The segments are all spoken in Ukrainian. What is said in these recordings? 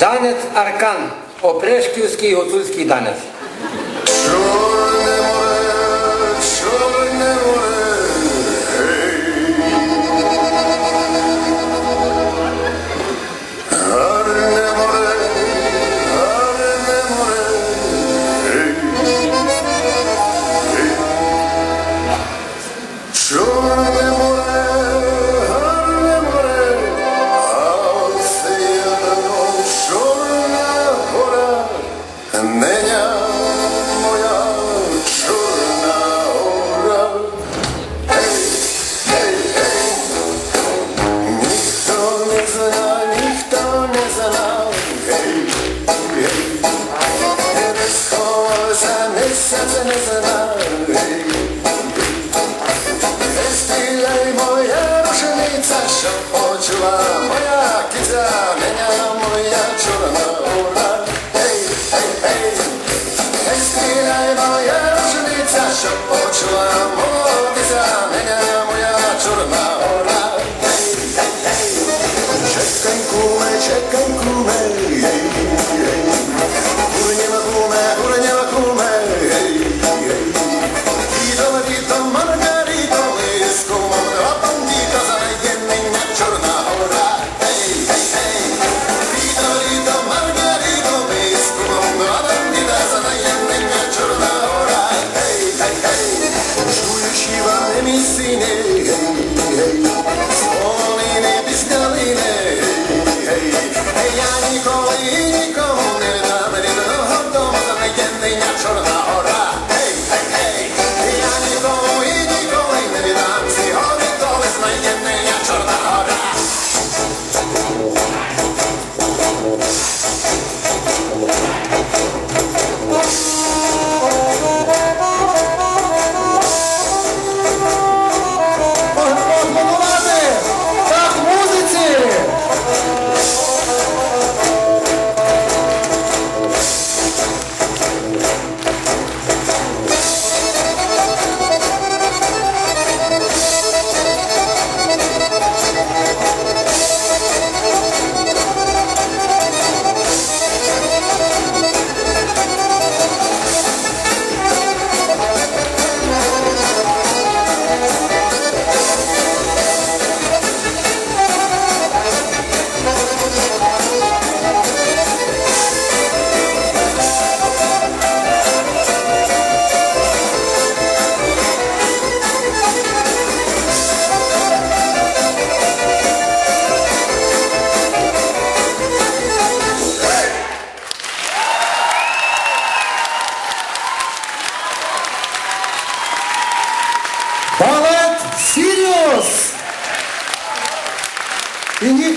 Данець Аркан. Опрешківський гуцульський данець.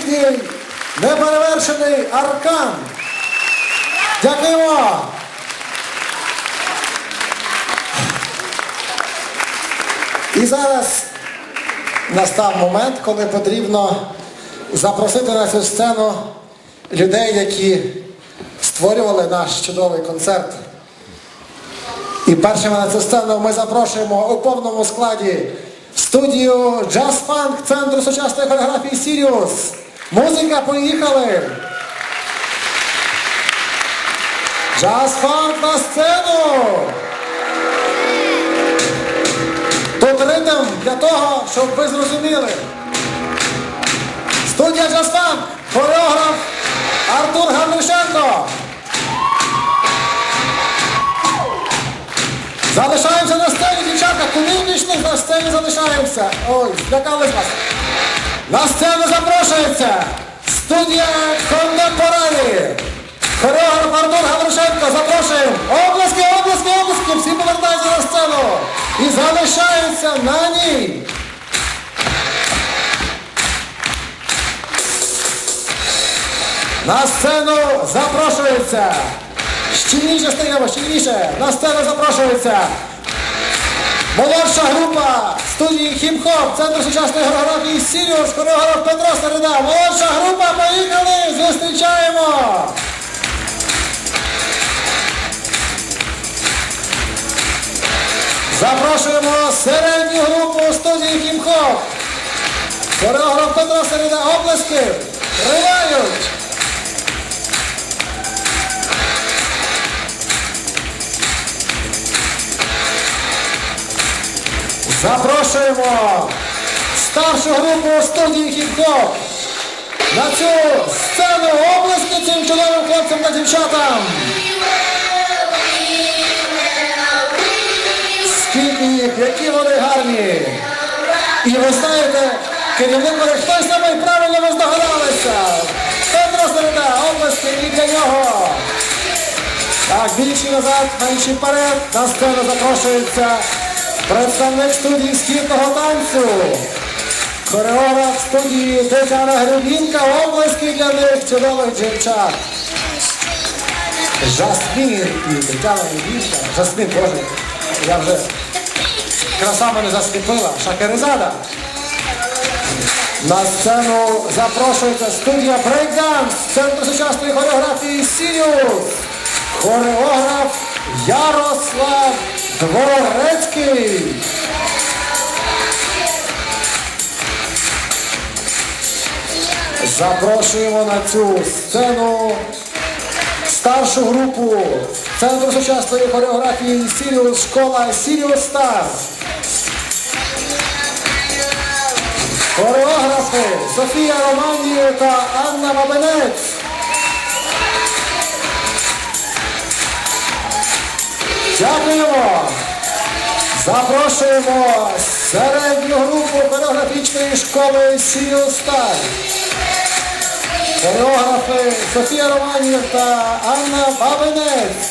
І неперевершений аркан. Дякуємо! І зараз настав момент, коли потрібно запросити на цю сцену людей, які створювали наш чудовий концерт. І першими на цю сцену ми запрошуємо у повному складі студію Jazz Funk Центру сучасної хореографії Сіріус. Музика, поїхали! Funk на сцену! Тут ритм для того, щоб ви зрозуміли. Студія Funk, хореограф Артур Гавришенко. Залишаємося на сцені, дівчатка, комічних на сцені залишаємося. Ой, злякались вас. На сцену запрошується студія Контемпорані. Хореограф Артур Гавришенко, запрошуємо. Обласки, обласки, обласки, всі повертаються на сцену. І залишаються на ній. На сцену запрошується. Щільніше стаємо, щільніше. На сцену запрошується. Молодша група студії хіп-хоп Центру сучасної хореографії Сіріус, хореограф Петро Середа. Молодша група, поїхали! Зустрічаємо! Запрошуємо середню групу студії хіп-хоп. Хореограф Петро Середа, облески. тривають. Запрошуємо старшу групу студії хіп-хоп на цю сцену обласки цим чудовим хлопцям та дівчатам. Скільки їх, які вони гарні. І ви знаєте, керівник хтось на мене правильно ви здогадалися. Петро Середа, обласки і для нього. Так, більше назад, менше вперед. На сцену запрошується представник студії східного танцю. Хореограф студії Тетяна Гребінка, обласки для них чудових дівчат. Жасмін і Тетяна Гребінка. Жасмін, боже, я вже краса мене засліпила. Шахерезада. На сцену запрошується студія Breakdance Центру сучасної хореографії Сіріус. Хореограф Ярослав Дворецький. Запрошуємо на цю сцену старшу групу Центру сучасної хореографії Сіріус школа Сіріус Стар. Хореографи Софія Романів та Анна Бабинець. Дякуємо. Запрошуємо середню групу хореографічної школи Сіріус Стар. Хореографи Софія Романів та Анна Бабинець.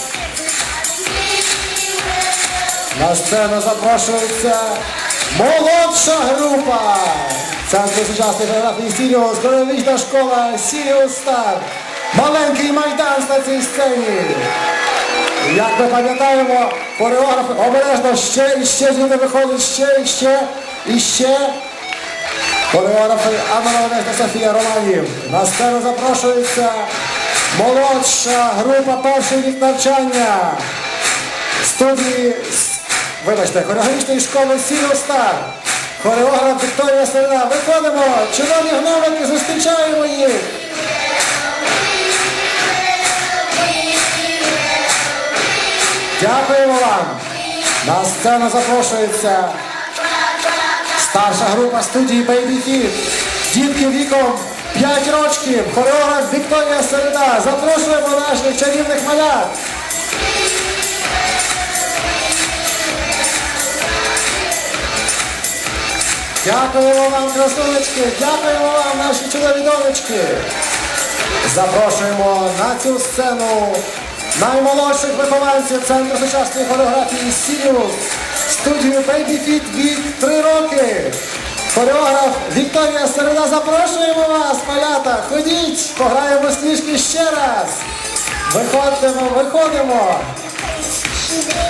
На сцену запрошується молодша група. Центр сучасної хореографії Сіріус, хореографічна школа Сіріус Стар. Маленький майдан на цій сцені. Як ми пам'ятаємо, хореографи обережно ще і ще люди виходять, ще і ще і ще. Хореографи Анна Романець Софія Романів. На сцену запрошується молодша група перший рік навчання студії, вибачте, хореографічної школи Сіріо Хореограф Вікторія Середа. Виходимо, чудові гномики, зустрічаємо їх. На сцену запрошується старша група студії Baby Fit. Дітки віком 5 років. Хореограф Вікторія Середа. Запрошуємо наших чарівних малят. Дякуємо вам, красунечки, дякуємо вам, наші чудові донечки. Запрошуємо на цю сцену наймолодших вихованців Центру сучасної хореографії Сіріус, студію Baby Fit від 3 роки. Хореограф Вікторія Середа, запрошуємо вас, малята. Ходіть, пограємо сніжки ще раз. Виходимо, виходимо.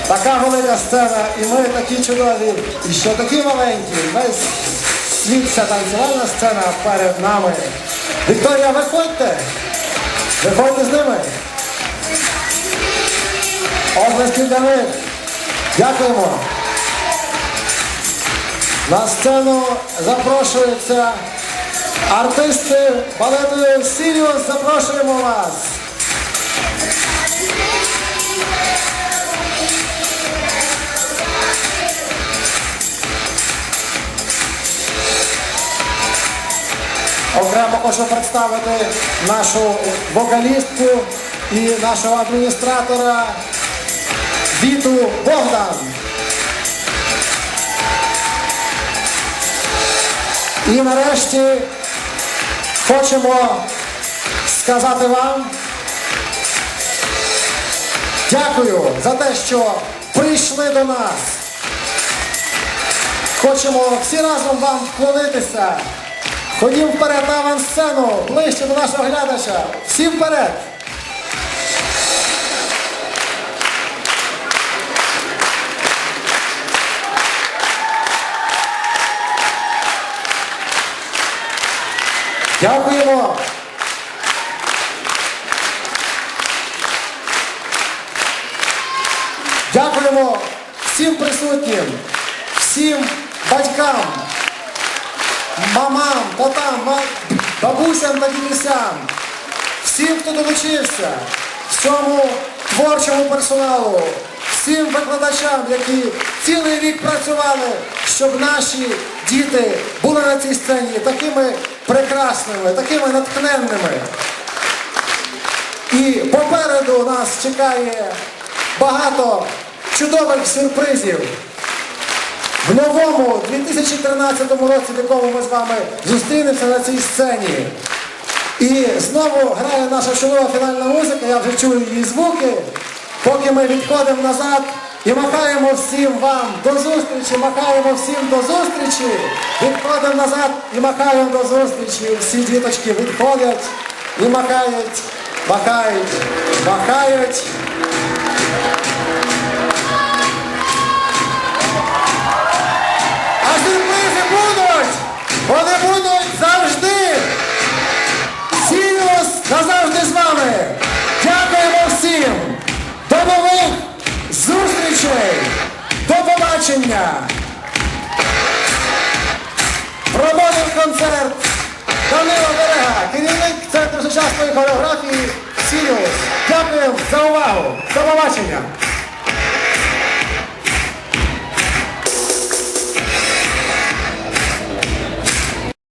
Така велика сцена, і ми такі чудові, і ще такі маленькі. Весь світ вся танцювальна сцена перед нами. Вікторія, виходьте! Виходьте з ними. Для них. Дякуємо. На сцену запрошуються артисти балету Сіріус. Запрошуємо вас. Окремо хочу представити нашу вокалістку і нашого адміністратора Віту Богдан. І нарешті хочемо сказати вам дякую за те, що прийшли до нас. Хочемо всі разом вам вклонитися. Ходім вперед на авансцену, ближче до нашого глядача. Всі вперед! Дякуємо! Дякуємо всім присутнім, всім батькам, мамам, татам, бабусям та дідусям, всім, хто долучився, всьому творчому персоналу, всім викладачам, які цілий рік працювали, щоб наші діти були на цій сцені такими прекрасними, такими натхненними. І попереду нас чекає багато чудових сюрпризів. В новому 2013 році, в якому ми з вами зустрінемося на цій сцені. І знову грає наша чудова фінальна музика, я вже чую її звуки. Поки ми відходимо назад і махаємо всім вам до зустрічі, махаємо всім до зустрічі, відходимо назад і махаємо до зустрічі. Всі діточки відходять і махають, махають, махають. А сюрпризи будуть! Вони будуть побачення! Проводив концерт Данила Берега, керівник Центру сучасної хореографії Сіріус. Дякую за увагу! До побачення!